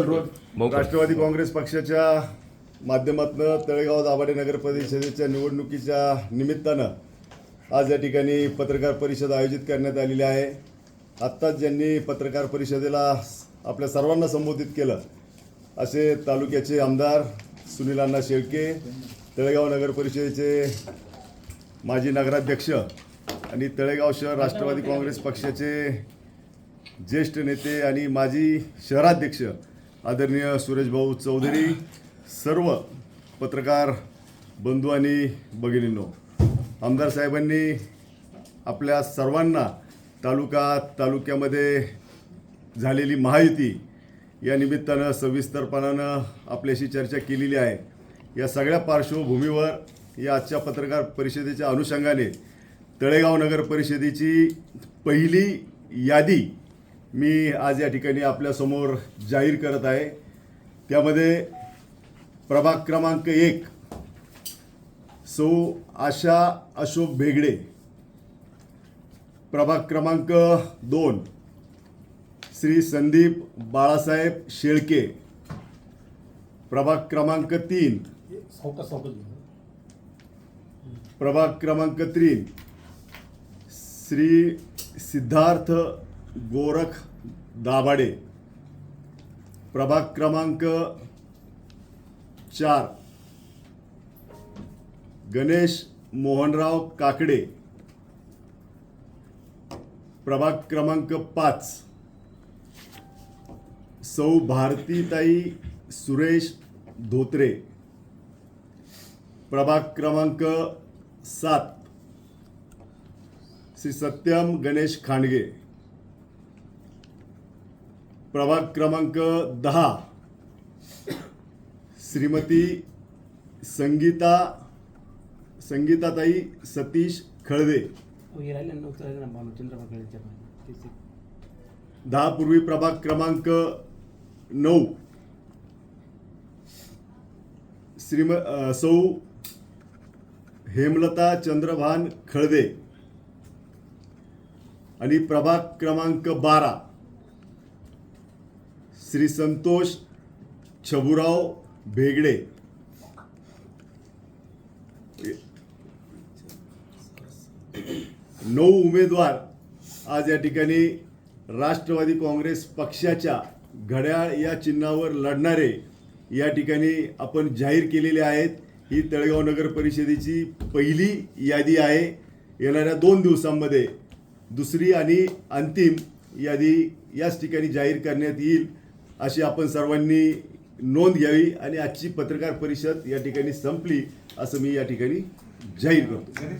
राष्ट्रवादी काँग्रेस पक्षाच्या माध्यमातून तळेगाव दाभाडे नगर परिषदेच्या निवडणुकीच्या निमित्तानं आज या ठिकाणी पत्रकार परिषद आयोजित करण्यात आलेली आहे. आत्ताच ज्यांनी पत्रकार परिषदेला आपल्या सर्वांना संबोधित केलं असे तालुक्याचे आमदार सुनील अण्णा शेळके तळेगाव नगर परिषदेचे माजी नगराध्यक्ष आणि तळेगाव शहर राष्ट्रवादी काँग्रेस पक्षाचे ज्येष्ठ नेते आणि माजी शहराध्यक्ष आदरणीय सुरेशभाऊ चौधरी सर्व पत्रकार बंधू आणि भगिनींनो आमदार साहेबांनी आपल्या सर्वांना तालुका तालुक्यामध्ये झालेली महायुती या निमित्तानं सविस्तरपणानं आपल्याशी चर्चा केलेली आहे. या सगळ्या पार्श्वभूमीवर या आजच्या पत्रकार परिषदेच्या अनुषंगाने तळेगाव नगर परिषदेची पहिली यादी मी आज या ठिकाणी आपल्यासमोर जाहीर करत आहे. त्यामध्ये प्रभाग क्रमांक एक सौ आशा अशोक भेगडे. प्रभाग क्रमांक दोन श्री संदीप बाळासाहेब शेळके. प्रभाग क्रमांक तीन प्रभाग क्रमांक तीन श्री सिद्धार्थ गोरख दाभाडे. प्रभाग क्रमांक चार. गणेश मोहनराव काकडे. प्रभाग क्रमांक पाच. सौ भारतीताई सुरेश धोत्रे. प्रभाग क्रमांक सात. श्री सत्यम गणेश खांडगे. प्रभाग क्रमांक दहा. श्रीमती संगीता संगीताताई सतीश खळदे. अहो, हे. दहा पूर्वी प्रभाग क्रमांक नऊ. श्रीम सौ हेमलता चंद्रभान खळदे. आणि प्रभाग क्रमांक बारा. श्री संतोष छबुराव भेगडे. नऊ उमेदवार आज या ठिकाणी राष्ट्रवादी काँग्रेस पक्षाच्या घड्याळ या चिन्हावर लढणारे या ठिकाणी आपण जाहीर केलेले आहेत. ही तळेगाव नगर परिषदेची पहिली यादी आहे. येणाऱ्या दोन दिवसांमध्ये दुसरी आणि अंतिम यादी याच ठिकाणी जाहीर करण्यात येईल. अशी आपण सर्वांनी नोंद घ्यावी आणि आजची पत्रकार परिषद या ठिकाणी संपली असं मी या ठिकाणी जाहीर करतो.